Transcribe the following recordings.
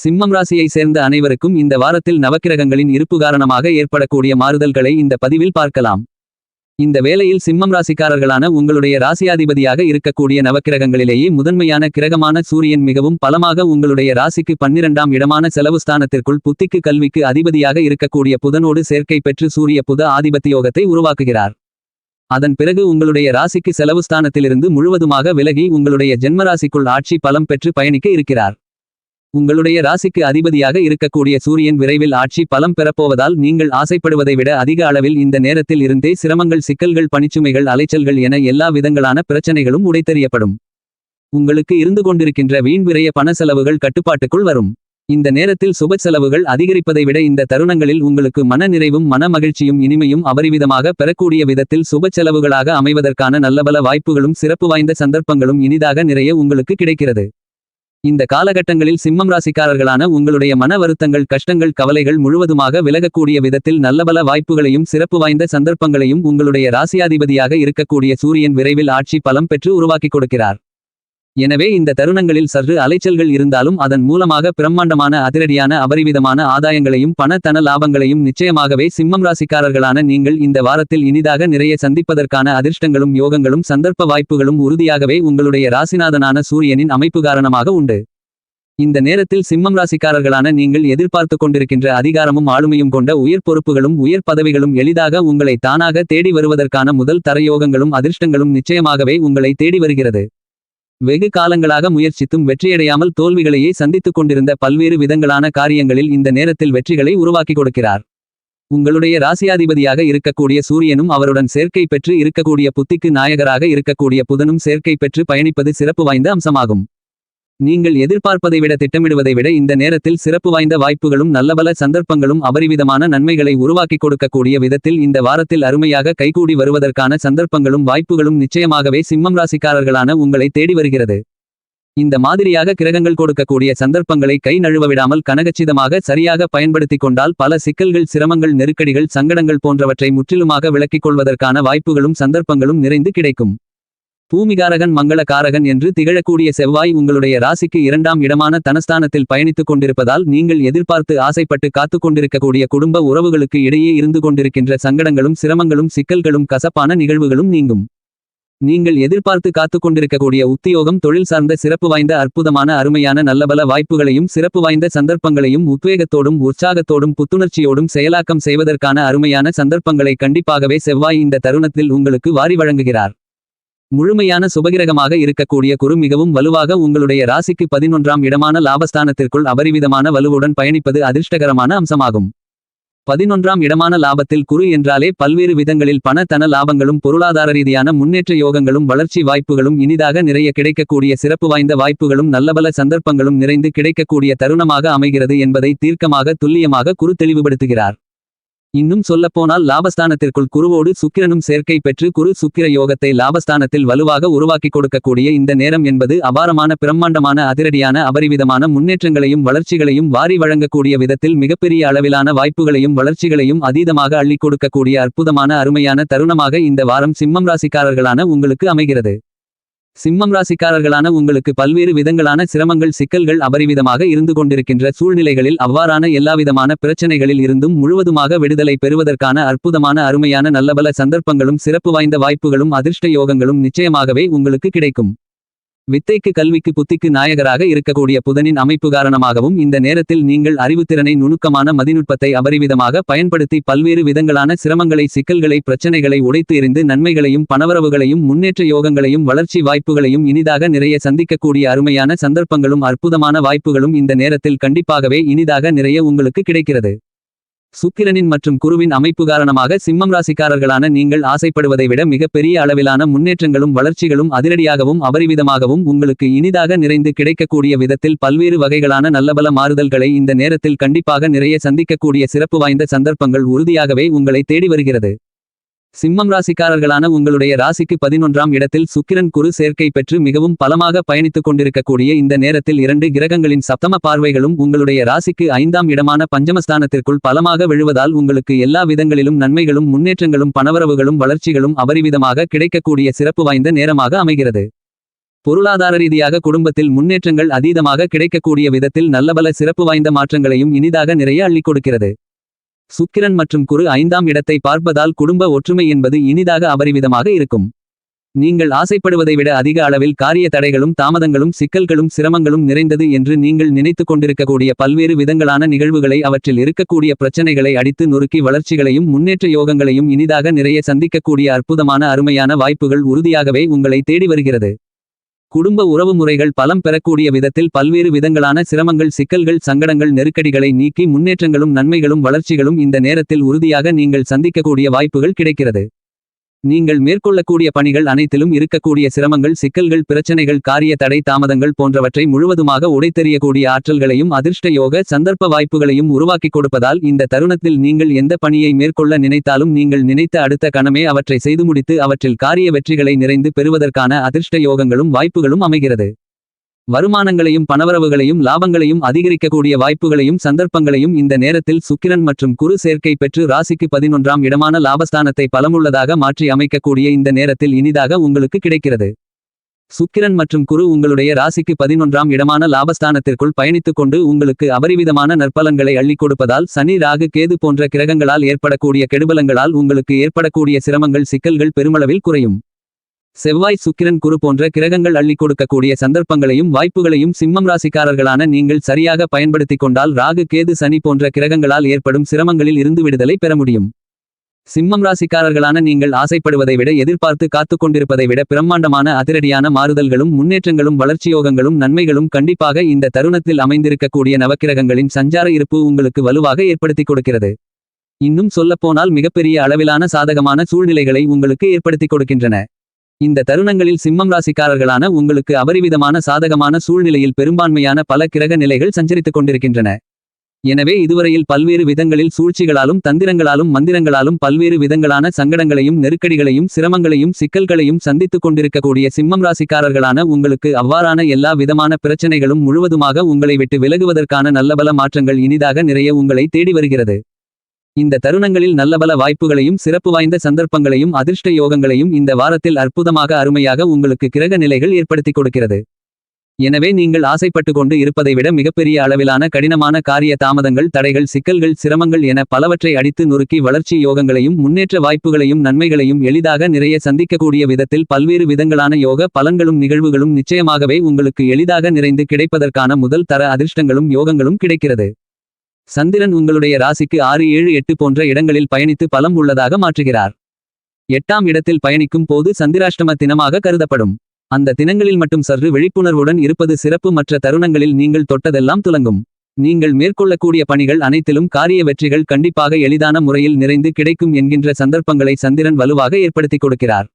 சிம்மம் ராசியை சேர்ந்த அனைவருக்கும் இந்த வாரத்தில் நவக்கிரகங்களின் இருப்பு காரணமாக ஏற்படக்கூடிய மாறுதல்களை இந்த பதிவில் பார்க்கலாம். இந்த வேளையில் சிம்மம் ராசிக்காரர்களான உங்களுடைய ராசியாதிபதியாக இருக்கக்கூடிய நவக்கிரகங்களிலேயே முதன்மையான கிரகமான சூரியன் மிகவும் பலமாக உங்களுடைய ராசிக்கு பன்னிரண்டாம் இடமான செலவு ஸ்தானத்திற்குள் புத்திக்கு கல்விக்கு அதிபதியாக இருக்கக்கூடிய புதனோடு சேர்க்கை பெற்று சூரிய புத ஆதிபத்தியோகத்தை உருவாக்குகிறார். அதன் பிறகு உங்களுடைய ராசிக்கு செலவு ஸ்தானத்திலிருந்து முழுவதுமாக விலகி உங்களுடைய ஜென்மராசிக்குள் ஆட்சி பலம் பெற்று பயணிக்க இருக்கிறார். உங்களுடைய ராசிக்கு அதிபதியாக இருக்கக்கூடிய சூரியன் விரைவில் ஆட்சி பலம் பெறப்போவதால் நீங்கள் ஆசைப்படுவதை விட அதிக அளவில் இந்த நேரத்தில் இருந்தே சிரமங்கள் சிக்கல்கள் பணிச்சுமைகள் அலைச்சல்கள் என எல்லா விதங்களான பிரச்சனைகளும் உடைத்தெறியப்படும். உங்களுக்கு இருந்து கொண்டிருக்கின்ற வீண் விரைய பண செலவுகள் கட்டுப்பாட்டுக்குள் வரும். இந்த நேரத்தில் சுப செலவுகள் அதிகரிப்பதை விட இந்த தருணங்களில் உங்களுக்கு மன நிறைவும் மன மகிழ்ச்சியும் இனிமையும் அபரிவிதமாக பெறக்கூடிய விதத்தில் சுப செலவுகளாக அமைவதற்கான நல்லபல வாய்ப்புகளும் சிறப்பு வாய்ந்த சந்தர்ப்பங்களும் இனிதாக நிறைய உங்களுக்கு கிடைக்கிறது. இந்த காலகட்டங்களில் சிம்மம் ராசிக்காரர்களான உங்களுடைய மன வருத்தங்கள் கஷ்டங்கள் கவலைகள் முழுவதுமாக விலகக்கூடிய விதத்தில் நல்லபல வாய்ப்புகளையும் சிறப்பு வாய்ந்த சந்தர்ப்பங்களையும் உங்களுடைய ராசியாதிபதியாக இருக்கக்கூடிய சூரியன் விரைவில் ஆட்சி பலம் பெற்று உருவாக்கிக் கொடுக்கிறார். எனவே இந்த தருணங்களில் சற்று அலைச்சல்கள் இருந்தாலும் அதன் மூலமாக பிரம்மாண்டமான அதிரடியான அபரிவிதமான ஆதாயங்களையும் பண தன லாபங்களையும் நிச்சயமாகவே சிம்மம் ராசிக்காரர்களான நீங்கள் இந்த வாரத்தில் இனிதாக நிறைய சந்திப்பதற்கான அதிர்ஷ்டங்களும் யோகங்களும் சந்தர்ப்ப வாய்ப்புகளும் உறுதியாகவே உங்களுடைய ராசிநாதனான சூரியனின் அமைப்பு காரணமாக உண்டு. இந்த நேரத்தில் சிம்மம் ராசிக்காரர்களான நீங்கள் எதிர்பார்த்து கொண்டிருக்கின்ற அதிகாரமும் ஆளுமையும் கொண்ட உயர் பொறுப்புகளும் உயர் பதவிகளும் எளிதாக உங்களை தானாக தேடி வருவதற்கான முதல் தரயோகங்களும் அதிர்ஷ்டங்களும் நிச்சயமாகவே உங்களை தேடி வருகிறது. வெகு காலங்களாக முயற்சித்தும் வெற்றியடையாமல் தோல்விகளையே சந்தித்துக் கொண்டிருந்த பல்வேறு விதங்களான காரியங்களில் இந்த நேரத்தில் வெற்றிகளை உருவாக்கி கொடுக்கிறார். உங்களுடைய ராசியாதிபதியாக இருக்கக்கூடிய சூரியனும் அவருடன் சேர்க்கை பெற்று இருக்கக்கூடிய புத்திக்கு நாயகராக இருக்கக்கூடிய புதனும் சேர்க்கை பெற்று பயணிப்பது சிறப்பு வாய்ந்த அம்சமாகும். நீங்கள் எதிர்பார்ப்பதை விட திட்டமிடுவதை விட இந்த நேரத்தில் சிறப்பு வாய்ந்த வாய்ப்புகளும் நல்லபல சந்தர்ப்பங்களும் அபரிவிதமான நன்மைகளை உருவாக்கி கொடுக்கக்கூடிய விதத்தில் இந்த வாரத்தில் அருமையாக கைகூடி வருவதற்கான சந்தர்ப்பங்களும் வாய்ப்புகளும் நிச்சயமாகவே சிம்மம் ராசிக்காரர்களான உங்களை தேடி வருகிறது. இந்த மாதிரியாக கிரகங்கள் கொடுக்கக்கூடிய சந்தர்ப்பங்களை கை நழுவ விடாமல் கனகச்சிதமாக சரியாக பயன்படுத்திக் கொண்டால் பல சிக்கல்கள் சிரமங்கள் நெருக்கடிகள் சங்கடங்கள் போன்றவற்றை முற்றிலுமாக விளக்கிக் கொள்வதற்கான வாய்ப்புகளும் சந்தர்ப்பங்களும் நிறைந்து கிடைக்கும். பூமிகாரகன் மங்களகாரகன் என்று திகழக்கூடிய செவ்வாய் உங்களுடைய ராசிக்கு இரண்டாம் இடமான தனஸ்தானத்தில் பயணித்துக் கொண்டிருப்பதால் நீங்கள் எதிர்பார்த்து ஆசைப்பட்டு காத்துக் கொண்டிருக்கக்கூடிய குடும்ப உறவுகளுக்கு இடையே இருந்து கொண்டிருக்கின்ற சங்கடங்களும் சிரமங்களும் சிக்கல்களும் கசப்பான நிகழ்வுகளும் நீங்கும். நீங்கள் எதிர்பார்த்து காத்துக் கொண்டிருக்கக்கூடிய உத்தியோகம் தொழில் சார்ந்த சிறப்பு வாய்ந்த அற்புதமான அருமையான நல்லபல வாய்ப்புகளையும் சிறப்பு வாய்ந்த சந்தர்ப்பங்களையும் உத்வேகத்தோடும் உற்சாகத்தோடும் புத்துணர்ச்சியோடும் செயலாக்கம் செய்வதற்கான அருமையான சந்தர்ப்பங்களை கண்டிப்பாகவே செவ்வாய் இந்த தருணத்தில் உங்களுக்கு வாரி வழங்குகிறார். முழுமையான சுபகிரகமாக இருக்கக்கூடிய குரு மிகவும் வலுவாக உங்களுடைய ராசிக்கு பதினொன்றாம் இடமான லாபஸ்தானத்திற்குள் அபரிவிதமான வலுவுடன் பயணிப்பது அதிர்ஷ்டகரமான அம்சமாகும். பதினொன்றாம் இடமான லாபத்தில் குரு என்றாலே பல்வேறு விதங்களில் பண தன லாபங்களும் பொருளாதார ரீதியான முன்னேற்ற யோகங்களும் வளர்ச்சி வாய்ப்புகளும் இனிதாக நிறைய கிடைக்கக்கூடிய சிறப்பு வாய்ந்த வாய்ப்புகளும் நல்லபல சந்தர்ப்பங்களும் நிறைந்து கிடைக்கக்கூடிய தருணமாக அமைகிறது என்பதை தீர்க்கமாக துல்லியமாக குரு தெளிவுபடுத்துகிறார். இன்னும் சொல்லப்போனால் லாபஸ்தானத்திற்குள் குருவோடு சுக்கிரனும் சேர்க்கை பெற்று குரு சுக்கிர யோகத்தை லாபஸ்தானத்தில் வலுவாக உருவாக்கி கொடுக்கக்கூடிய இந்த நேரம் என்பது அபாரமான பிரம்மாண்டமான அதிரடியான அபரிவிதமான முன்னேற்றங்களையும் வளர்ச்சிகளையும் வாரி வழங்கக்கூடிய விதத்தில் மிகப்பெரிய அளவிலான வாய்ப்புகளையும் வளர்ச்சிகளையும் அதீதமாக அள்ளிக் கொடுக்கக்கூடிய அற்புதமான அருமையான தருணமாக இந்த வாரம் சிம்மம் ராசிக்காரர்களான உங்களுக்கு அமைகிறது. சிம்மம் ராசிக்காரர்களான உங்களுக்கு பல்வேறு விதங்களான சிரமங்கள் சிக்கல்கள் அபரிவிதமாக இருந்து கொண்டிருக்கின்ற சூழ்நிலைகளில் அவ்வாறான எல்லாவிதமான பிரச்சனைகளில் இருந்தும் முழுவதுமாக விடுதலை பெறுவதற்கான அற்புதமான அருமையான நல்லபல சந்தர்ப்பங்களும் சிறப்பு வாய்ந்த வாய்ப்புகளும் அதிர்ஷ்ட யோகங்களும் நிச்சயமாகவே உங்களுக்கு கிடைக்கும். வித்தைக்கு கல்விக்கு புத்திக்கு நாயகராக இருக்கக்கூடிய புதனின் அமைப்பு காரணமாகவும் இந்த நேரத்தில் நீங்கள் அறிவுத்திறனை நுணுக்கமான மதிநுட்பத்தை அபரிவிதமாக பயன்படுத்தி பல்வேறு விதங்களான சிரமங்களை சிக்கல்களை பிரச்சனைகளை உடைத்து எறிந்து நன்மைகளையும் பணவரவுகளையும் முன்னேற்ற யோகங்களையும் வளர்ச்சி வாய்ப்புகளையும் இனிதாக நிறைய சந்திக்கக்கூடிய அருமையான சந்தர்ப்பங்களும் அற்புதமான வாய்ப்புகளும் இந்த நேரத்தில் கண்டிப்பாகவே இனிதாக நிறைய உங்களுக்கு கிடைக்கிறது. சுக்கிரனின் மற்றும் குருவின் அமைப்பு காரணமாக சிம்மம் ராசிக்காரர்களான நீங்கள் ஆசைப்படுவதை விட மிகப்பெரிய அளவிலான முன்னேற்றங்களும் வளர்ச்சிகளும் அதிரடியாகவும் அபரிவிதமாகவும் உங்களுக்கு இனிதாக நிறைந்து கிடைக்கக்கூடிய விதத்தில் பல்வேறு வகைகளான நல்லபல மாறுதல்களை இந்த நேரத்தில் கண்டிப்பாக நிறைய சந்திக்கக்கூடிய சிறப்பு வாய்ந்த சந்தர்ப்பங்கள் உறுதியாகவே உங்களை தேடி வருகிறது. சிம்மம் ராசிக்காரர்களான உங்களுடைய ராசிக்கு பதினொன்றாம் இடத்தில் சுக்கிரன் குரு சேர்க்கை பெற்று மிகவும் பலமாக பயணித்துக் கொண்டிருக்கக்கூடிய இந்த நேரத்தில் இரண்டு கிரகங்களின் சப்தம பார்வைகளும் உங்களுடைய ராசிக்கு ஐந்தாம் இடமான பஞ்சமஸ்தானத்திற்குள் பலமாக விழுவதால் உங்களுக்கு எல்லா விதங்களிலும் நன்மைகளும் முன்னேற்றங்களும் பணவரவுகளும் வளர்ச்சிகளும் அபரிவிதமாக கிடைக்கக்கூடிய சிறப்பு வாய்ந்த நேரமாக அமைகிறது. பொருளாதார ரீதியாக குடும்பத்தில் முன்னேற்றங்கள் அதீதமாக கிடைக்கக்கூடிய விதத்தில் நல்லபல சிறப்பு வாய்ந்த மாற்றங்களையும் இனிதாக நிறைய அள்ளிக் கொடுக்கிறது. சுக்கிரன் மற்றும் குரு ஐந்தாம் இடத்தை பார்ப்பதால் குடும்ப ஒற்றுமை என்பது இனிதாக அபரிவிதமாக இருக்கும். நீங்கள் ஆசைப்படுவதை விட அதிக அளவில் காரிய தடைகளும் தாமதங்களும் சிக்கல்களும் சிரமங்களும் நிறைந்தது என்று நீங்கள் நினைத்து கொண்டிருக்கக்கூடிய பல்வேறு விதங்களான நிகழ்வுகளை அவற்றில் இருக்கக்கூடிய பிரச்சனைகளை அடித்து நொறுக்கி வளர்ச்சிகளையும் முன்னேற்ற யோகங்களையும் இனிதாக நிறைய சந்திக்கக்கூடிய அற்புதமான அருமையான வாய்ப்புகள் உறுதியாகவே உங்களை தேடி வருகிறது. குடும்ப உறவு முறைகள் பலம் பெறக்கூடிய விதத்தில் பல்வேறு விதங்களான சிரமங்கள் சிக்கல்கள் சங்கடங்கள் நெருக்கடிகளை நீக்கி முன்னேற்றங்களும் நன்மைகளும் வளர்ச்சிகளும் இந்த நேரத்தில் உறுதியாக நீங்கள் சந்திக்கக்கூடிய வாய்ப்புகள் கிடைக்கிறது. நீங்கள் மேற்கொள்ளக்கூடிய பணிகள் அனைத்திலும் இருக்கக்கூடிய சிரமங்கள் சிக்கல்கள் பிரச்சனைகள் காரிய தடை தாமதங்கள் போன்றவற்றை முழுவதுமாக உடைத்தெறியக்கூடிய ஆற்றல்களையும் அதிர்ஷ்ட யோக சந்தர்ப்ப வாய்ப்புகளையும் உருவாக்கிக் கொடுப்பதால் இந்த தருணத்தில் நீங்கள் எந்த பணியை மேற்கொள்ள நினைத்தாலும் நீங்கள் நினைத்த அடுத்த கணமே அவற்றை செய்து முடித்து அவற்றில் காரிய வெற்றிகளை நிறைந்து பெறுவதற்கான அதிர்ஷ்ட யோகங்களும் வாய்ப்புகளும் அமைகிறது. வருமானங்களையும் பணவரவுகளையும் லாபங்களையும் அதிகரிக்கக்கூடிய வாய்ப்புகளையும் சந்தர்ப்பங்களையும் இந்த நேரத்தில் சுக்கிரன் மற்றும் குரு சேர்க்கை பெற்று ராசிக்கு பதினொன்றாம் இடமான லாபஸ்தானத்தை பலமுள்ளதாக மாற்றி அமைக்கக்கூடிய இந்த நேரத்தில் இனிதாக உங்களுக்கு கிடைக்கிறது. சுக்கிரன் மற்றும் குரு உங்களுடைய ராசிக்கு பதினொன்றாம் இடமான லாபஸ்தானத்திற்குள் பயணித்துக் கொண்டு உங்களுக்கு அபரிவிதமான நற்பலன்களை அள்ளிக் கொடுப்பதால் சனி ராகு கேது போன்ற கிரகங்களால் ஏற்படக்கூடிய கெடுபலங்களால் உங்களுக்கு ஏற்படக்கூடிய சிரமங்கள் சிக்கல்கள் பெருமளவில் குறையும். செவ்வாய் சுக்கிரன் குரு போன்ற கிரகங்கள் அள்ளிக் கொடுக்கக்கூடிய சந்தர்ப்பங்களையும் வாய்ப்புகளையும் சிம்மம் ராசிக்காரர்களான நீங்கள் சரியாக பயன்படுத்திக் கொண்டால் ராகு கேது சனி போன்ற கிரகங்களால் ஏற்படும் சிரமங்களில் இருந்து விடுதலை பெற முடியும். சிம்மம் ராசிக்காரர்களான நீங்கள் ஆசைப்படுவதை விட எதிர்பார்த்து காத்து கொண்டிருப்பதை விட பிரம்மாண்டமான அதிரடியான மாறுதல்களும் முன்னேற்றங்களும் வளர்ச்சியோகங்களும் நன்மைகளும் கண்டிப்பாக இந்த தருணத்தில் அமைந்திருக்கக்கூடிய நவக்கிரகங்களின் சஞ்சார இருப்பு உங்களுக்கு வலுவாக ஏற்படுத்திக் கொடுக்கிறது. இன்னும் சொல்லப்போனால் மிகப்பெரிய அளவிலான சாதகமான சூழ்நிலைகளை உங்களுக்கு ஏற்படுத்திக் கொடுக்கின்றன. இந்த தருணங்களில் சிம்மம் ராசிக்காரர்களான உங்களுக்கு அபரிவிதமான சாதகமான சூழ்நிலையில் பெரும்பான்மையான பல கிரக நிலைகள் சஞ்சரித்துக் கொண்டிருக்கின்றன. எனவே இதுவரையில் பல்வேறு விதங்களில் சூழ்ச்சிகளாலும் தந்திரங்களாலும் மந்திரங்களாலும் பல்வேறு விதங்களான சங்கடங்களையும் நெருக்கடிகளையும் சிரமங்களையும் சிக்கல்களையும் சந்தித்துக் கொண்டிருக்கக்கூடிய சிம்மம் ராசிக்காரர்களான உங்களுக்கு அவ்வாறான எல்லா விதமான பிரச்சனைகளும் முழுவதுமாக உங்களை விட்டு விலகுவதற்கான நல்லபல மாற்றங்கள் இனிதாக நிறைய உங்களை தேடி வருகிறது. இந்த தருணங்களில் நல்லபல வாய்ப்புகளையும் சிறப்பு வாய்ந்த சந்தர்ப்பங்களையும் அதிர்ஷ்ட யோகங்களையும் இந்த வாரத்தில் அற்புதமாக அருமையாக உங்களுக்கு கிரக நிலைகள் ஏற்படுத்திக் கொடுக்கிறது. எனவே நீங்கள் ஆசைப்பட்டு கொண்டு இருப்பதை விட மிகப்பெரிய அளவிலான கடினமான காரிய தாமதங்கள் தடைகள் சிக்கல்கள் சிரமங்கள் என பலவற்றை அடித்து நொறுக்கி வளர்ச்சி யோகங்களையும் முன்னேற்ற வாய்ப்புகளையும் நன்மைகளையும் எளிதாக நிறைய சந்திக்கக்கூடிய விதத்தில் பல்வேறு விதங்களான யோக பலன்களும் நிகழ்வுகளும் நிச்சயமாகவே உங்களுக்கு எளிதாக நிறைந்து கிடைப்பதற்கான முதல் தர அதிர்ஷ்டங்களும் யோகங்களும் கிடைக்கிறது. சந்திரன் உங்களுடைய ராசிக்கு ஆறு ஏழு எட்டு போன்ற இடங்களில் பயணித்து பலம் உள்ளதாக மாற்றுகிறார். எட்டாம் இடத்தில் பயணிக்கும் போது சந்திராஷ்டம தினமாக கருதப்படும். அந்த தினங்களில் மட்டும் சற்று விழிப்புணர்வுடன் இருப்பது சிறப்பு மற்ற தருணங்களில் நீங்கள் தொட்டதெல்லாம் துலங்கும். நீங்கள் மேற்கொள்ளக்கூடிய பணிகள் அனைத்திலும் காரிய வெற்றிகள் கண்டிப்பாக எளிதான முறையில் நிறைந்து கிடைக்கும் என்கின்ற சந்தர்ப்பங்களை சந்திரன் வலுவாக ஏற்படுத்திக் கொடுக்கிறார்.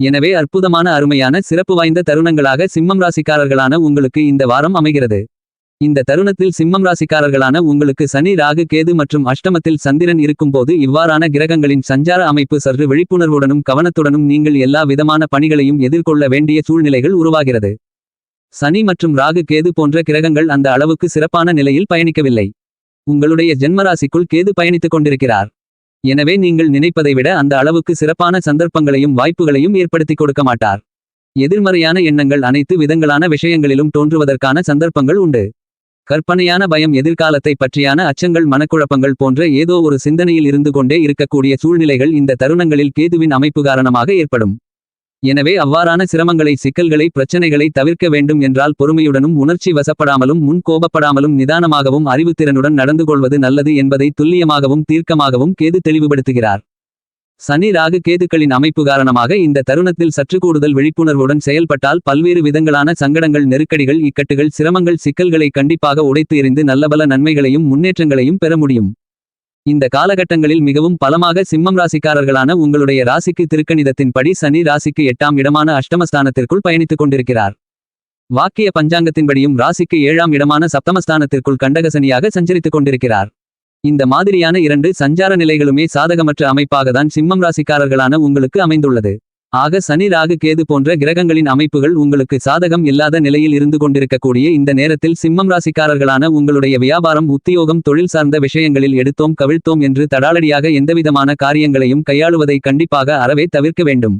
எனவே அற்புதமான அருமையான சிறப்பு வாய்ந்த தருணங்களாக சிம்மம் ராசிக்காரர்களான உங்களுக்கு இந்த வாரம் அமைகிறது. இந்த தருணத்தில் சிம்மம் ராசிக்காரர்களான உங்களுக்கு சனி ராகு கேது மற்றும் அஷ்டமத்தில் சந்திரன் இருக்கும்போது இவ்வாறான கிரகங்களின் சஞ்சார அமைப்பு சற்று விழிப்புணர்வுடனும் கவனத்துடனும் நீங்கள் எல்லா விதமான பணிகளையும் எதிர்கொள்ள வேண்டிய சூழ்நிலைகள் உருவாகிறது. சனி மற்றும் ராகு கேது போன்ற கிரகங்கள் அந்த அளவுக்கு சிறப்பான நிலையில் பயணிக்கவில்லை. உங்களுடைய ஜென்மராசிக்குள் கேது பயணித்துக் கொண்டிருக்கிறார். எனவே நீங்கள் நினைப்பதை விட அந்த அளவுக்கு சிறப்பான சந்தர்ப்பங்களையும் வாய்ப்புகளையும் ஏற்படுத்திக் கொடுக்க மாட்டார். எதிர்மறையான எண்ணங்கள் அனைத்து விதங்களான விஷயங்களிலும் தோன்றுவதற்கான சந்தர்ப்பங்கள் உண்டு. கற்பனையான பயம் எதிர்காலத்தை பற்றியான அச்சங்கள் மனக்குழப்பங்கள் போன்ற ஏதோ ஒரு சிந்தனையில் இருந்து கொண்டே இருக்கக்கூடிய சூழ்நிலைகள் இந்த தருணங்களில் கேதுவின் அமைப்பு காரணமாக ஏற்படும். எனவே அவ்வாறான சிரமங்களை சிக்கல்களை பிரச்சனைகளை தவிர்க்க வேண்டும் என்றால் பொறுமையுடனும் உணர்ச்சி வசப்படாமலும் முன் கோபப்படாமலும் நிதானமாகவும் அறிவுத்திறனுடன் நடந்து கொள்வது நல்லது என்பதை துல்லியமாகவும் தீர்க்கமாகவும் கேது தெளிவுபடுத்துகிறார். சனி ராகு கேதுக்களின் அமைப்பு காரணமாக இந்த தருணத்தில் சற்று கூடுதல் விழிப்புணர்வுடன் செயல்பட்டால் பல்வேறு விதங்களான சங்கடங்கள் நெருக்கடிகள் இக்கட்டுகள் சிரமங்கள் சிக்கல்களை கண்டிப்பாக உடைத்து எறிந்து நல்லபல நன்மைகளையும் முன்னேற்றங்களையும் பெற முடியும். இந்த காலகட்டங்களில் மிகவும் பலமாக சிம்மம் ராசிக்காரர்களான உங்களுடைய ராசிக்கு திருக்கணிதத்தின்படி சனி ராசிக்கு எட்டாம் இடமான அஷ்டமஸ்தானத்திற்குள் பயணித்துக் கொண்டிருக்கிறார். வாக்கிய பஞ்சாங்கத்தின்படியும் ராசிக்கு ஏழாம் இடமான சப்தமஸ்தானத்திற்குள் கண்டகசனியாக சஞ்சரித்துக் கொண்டிருக்கிறார். இந்த மாதிரியான இரண்டு சஞ்சார நிலைகளுமே சாதகமற்ற அமைப்பாகத்தான் சிம்மம் ராசிக்காரர்களான உங்களுக்கு அமைந்துள்ளது. ஆக சனி ராகு கேது போன்ற கிரகங்களின் அமைப்புகள் உங்களுக்கு சாதகம் இல்லாத நிலையில் இருந்து கொண்டிருக்கக்கூடிய இந்த நேரத்தில் சிம்மம் ராசிக்காரர்களான உங்களுடைய வியாபாரம் உத்தியோகம் தொழில் சார்ந்த விஷயங்களில் எடுத்தோம் கவிழ்த்தோம் என்று தடாலடியாக எந்தவிதமான காரியங்களையும் கையாளுவதை கண்டிப்பாக அறவே தவிர்க்க வேண்டும்.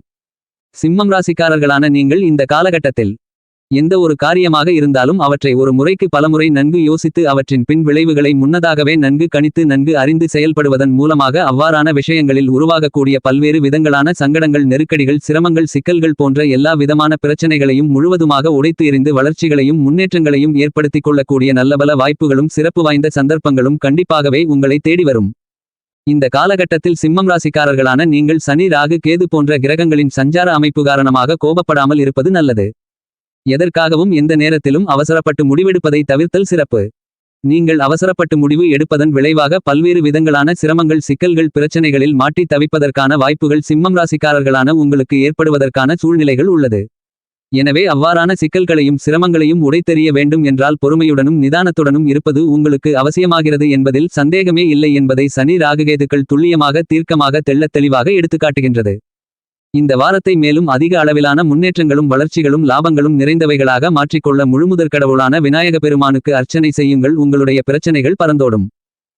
சிம்மம் ராசிக்காரர்களான நீங்கள் இந்த காலகட்டத்தில் எந்த ஒரு காரியமாக இருந்தாலும் அவற்றை ஒரு முறைக்கு பலமுறை நன்கு யோசித்து அவற்றின் பின் விளைவுகளை முன்னதாகவே நன்கு கணித்து நன்கு அறிந்து செயல்படுவதன் மூலமாக அவ்வாறான விஷயங்களில் உருவாகக்கூடிய பல்வேறு விதங்களான சங்கடங்கள் நெருக்கடிகள் சிரமங்கள் சிக்கல்கள் போன்ற எல்லா விதமான பிரச்சனைகளையும் முழுவதுமாக உடைத்து எறிந்து வளர்ச்சிகளையும் முன்னேற்றங்களையும் ஏற்படுத்திக் கொள்ளக்கூடிய நல்லபல வாய்ப்புகளும் சிறப்பு வாய்ந்த சந்தர்ப்பங்களும் கண்டிப்பாகவே உங்களை தேடி வரும். இந்த காலகட்டத்தில் சிம்மம் ராசிக்காரர்களான நீங்கள் சனி ராகு கேது போன்ற கிரகங்களின் சஞ்சார அமைப்பு காரணமாக கோபப்படாமல் இருப்பது நல்லது. எதற்காகவும் எந்த நேரத்திலும் அவசரப்பட்டு முடிவெடுப்பதை தவிர்த்தல் சிறப்பு. நீங்கள் அவசரப்பட்டு முடிவு எடுப்பதன் விளைவாக பல்வேறு விதங்களான சிரமங்கள் சிக்கல்கள் பிரச்சனைகளில் மாட்டி தவிப்பதற்கான வாய்ப்புகள் சிம்மம் ராசிக்காரர்களான உங்களுக்கு ஏற்படுவதற்கான சூழ்நிலைகள் உள்ளது. எனவே அவ்வாறான சிக்கல்களையும் சிரமங்களையும் உடைத்தெறிய வேண்டும் என்றால் பொறுமையுடனும் நிதானத்துடனும் இருப்பது உங்களுக்கு அவசியமாகிறது என்பதில் சந்தேகமே இல்லை என்பதை சனி ராககேதுக்கள் துல்லியமாக தீர்க்கமாக தெள்ளத் தெளிவாக எடுத்துக்காட்டுகின்றது. இந்த வாரத்தை மேலும் அதிக அளவிலான முன்னேற்றங்களும் வளர்ச்சிகளும் லாபங்களும் நிறைந்தவைகளாக மாற்றிக்கொள்ள முழுமுதற் கடவுளான விநாயக பெருமானுக்கு அர்ச்சனை செய்யுங்கள். உங்களுடைய பிரச்சனைகள் பறந்தோடும்